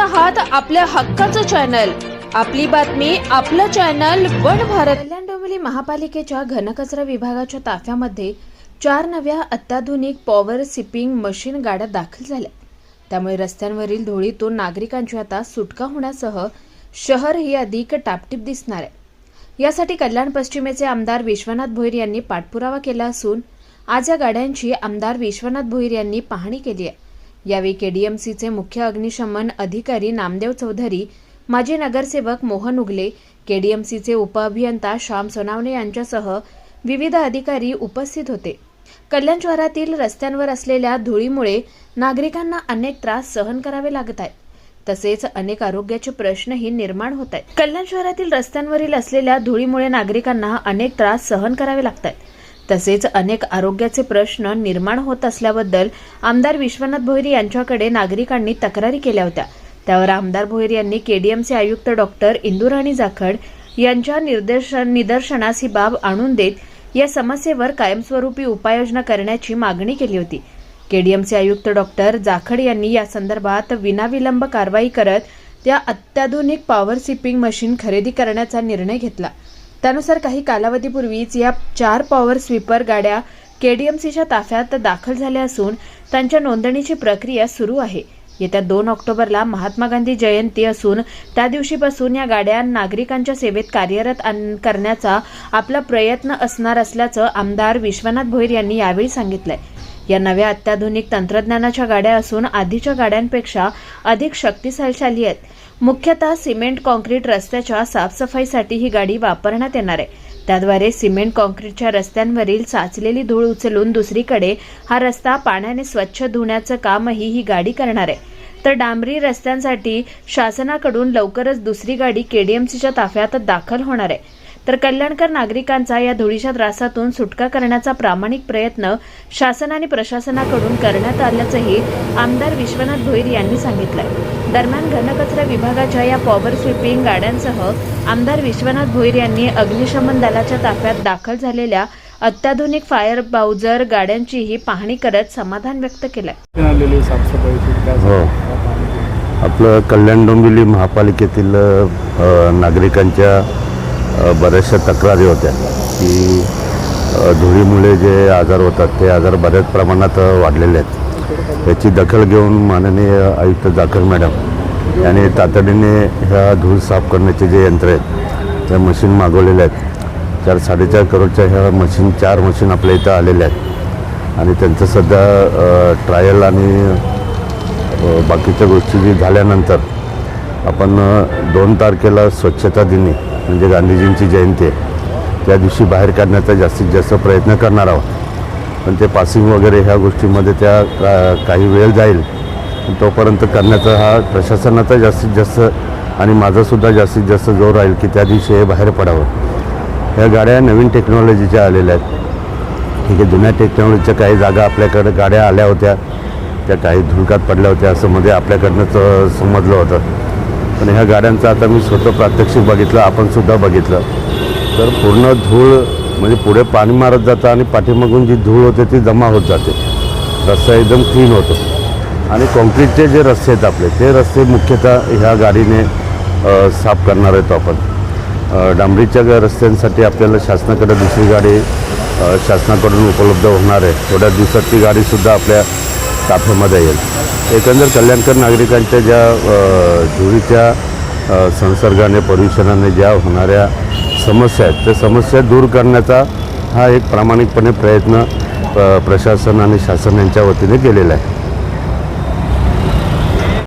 आहात आपल्या हक्काचं चॅनल. आपली बातमी आपलं चॅनल वन भारत. कल्याण डोंबिवली महापालिकेच्या घनकचरा विभागाच्या ताफ्यामध्ये चार नव्या अत्याधुनिक पॉवर सिपिंग मशीन गाड्या दाखल झाल्या. त्यामुळे रस्त्यांवरील धुळीतून नागरिकांची आता सुटका होण्यासह शहर ही अधिक टापटीप दिसणार आहे. यासाठी कल्याण पश्चिमेचे आमदार विश्वनाथ भोईर यांनी पाठपुरावा केला असून आज या गाड्यांची आमदार विश्वनाथ भोईर यांनी पाहणी केली आहे. यावेळी केडीएमसीचे मुख्य अग्निशमन अधिकारी नामदेव चौधरी माजी नगरसेवक मोहन उगले केडीएमसीचे उपअभियंता श्याम सोनावणे यांच्यासह विविध अधिकारी उपस्थित होते. कल्याण शहरातील रस्त्यांवर असलेल्या धुळीमुळे नागरिकांना अनेक त्रास सहन करावे लागत आहेत. तसेच अनेक आरोग्याचे प्रश्नही निर्माण होत आहेत. कल्याण शहरातील रस्त्यांवरील असलेल्या धुळीमुळे नागरिकांना अनेक त्रास सहन करावे लागत आहेत. तसेच अनेक आरोग्याचे प्रश्न निर्माण होत असल्याबद्दल आमदार विश्वनाथ भोईर यांच्याकडे नागरिकांनी तक्रारी केल्या होत्या. त्यावर आमदार भोईर यांनी केडीएमचे आयुक्त डॉक्टर इंदुराणी जाखड यांच्या निर्देश निदर्शनास ही बाब आणून देत या समस्येवर कायमस्वरूपी उपाययोजना करण्याची मागणी केली होती. केडीएमचे आयुक्त डॉक्टर जाखड यांनी या संदर्भात विनाविलंब कारवाई करत त्या अत्याधुनिक पॉवर सिपिंग मशीन खरेदी करण्याचा निर्णय घेतला. त्यानुसार काही कालावधीपूर्वीच या चार पॉवर स्वीपर गाड्या केडीएमसीच्या ताफ्यात दाखल झाल्या असून त्यांच्या नोंदणीची प्रक्रिया सुरू आहे. येत्या दोन ऑक्टोबरला महात्मा गांधी जयंती असून त्या दिवशीपासून या गाड्या नागरिकांच्या सेवेत कार्यरत करण्याचा आपला प्रयत्न असणार असल्याचं आमदार विश्वनाथ भोईर यांनी यावेळी सांगितलंय. या नव्या अत्याधुनिक तंत्रज्ञानाच्या गाड्या असून आधीच्या गाड्यांपेक्षा अधिक शक्तिशाली आहेत. मुख्यतः सिमेंट कॉन्क्रीट रस्त्याच्या साफसफाईसाठी ही गाडी वापरण्यात येणार आहे. त्याद्वारे सिमेंट कॉन्क्रीटच्या रस्त्यांवरील साचलेली धूळ उचलून दुसरीकडे हा रस्ता पाण्याने स्वच्छ धुण्याचं कामही ही गाडी करणार आहे. तर डांबरी रस्त्यांसाठी शासनाकडून लवकरच दुसरी गाडी केडीएमसीच्या ताफ्यात दाखल होणार आहे. तर कल्याणकर नागरिकांचा या धुळीच्या त्रासातून सुटका करण्याचा प्रामाणिक प्रयत्न शासन आणि प्रशासनाकडून करण्यात आल्याचंही आमदार विश्वनाथ भोईर यांनी सांगितलंय. दरम्यान घनकचरा विभागाच्या या पॉवर स्वीपिंग गाड्यांसह आमदार विश्वनाथ भोईर यांनी अग्निशमन दलाच्या ताफ्यात दाखल झालेल्या अत्याधुनिक फायर बाउजर गाड्यांचीही पाहणी करत समाधान व्यक्त केलंय. आलेली साफसफाईची काय हो. आपलं कल्याण डोंबिवली महापालिकेतील नागरिकांच्या बऱ्याचशा तक्रारी होत्या. की धुळीमुळे जे आजार होतात ते आजार बऱ्याच प्रमाणात वाढलेले आहेत. याची दखल घेऊन माननीय आयुक्त जाखर मॅडम यांनी तातडीने ह्या धूळ साफ करण्याचे जे यंत्र आहेत त्या मशीन मागवलेल्या आहेत. चार साडेचार करोडच्या ह्या मशीन चार मशीन आपल्या इथं आलेल्या आहेत. आणि त्यांचं सध्या ट्रायल आणि बाकीच्या गोष्टी जी झाल्यानंतर आपण दोन तारखेला स्वच्छता दिनी म्हणजे गांधीजींची जयंती आहे. त्या दिवशी बाहेर काढण्याचा जास्तीत जास्त प्रयत्न करणार आहोत. पण ते पासिंग वगैरे ह्या गोष्टीमध्ये त्या का- काही वेळ जाईल. तोपर्यंत करण्याचा हा प्रशासनाचा जास्तीत जास्त आणि माझासुद्धा जास्तीत जास्त जोर राहील की त्या दिवशी हे बाहेर पडावं. ह्या गाड्या नवीन टेक्नॉलॉजीच्या आलेल्या आहेत. ठीक आहे जुन्या टेक्नॉलॉजीच्या काही जागा आपल्याकडे गाड्या आल्या होत्या. त्या काही धुळकात पडल्या होत्या असं मध्ये आपल्याकडनंच समजलं होतं. पण ह्या गाड्यांचं आता मी स्वतः प्रात्यक्षिक बघितलं आपणसुद्धा बघितलं. तर पूर्ण धूळ म्हणजे पुढे पाणी मारत जातं आणि पाठीमागून जी धूळ होते ती जमा होत जाते. रस्ता एकदम क्लीन होतो. आणि कॉन्क्रीटचे जे रस्ते आहेत आपले ते रस्ते मुख्यतः ह्या गाडीने साफ करणार आहेत आपण. डांबरीच्या रस्त्यांसाठी आपल्याला शासनाकडे दुसरी गाडी शासनाकडून उपलब्ध होणार आहे. थोड्या दिवसात ती गाडीसुद्धा आपल्या ताफ्यामध्ये येईल. एकंदर कल्याणकर नागरिकांच्या ज्या धुळीच्या संसर्गाने प्रदूषणाने ज्या होणाऱ्या समस्या आहेत त्या समस्या दूर करण्याचा हा एक प्रामाणिकपणे प्रयत्न प्रशासन आणि शासन यांच्या वतीने केलेला आहे.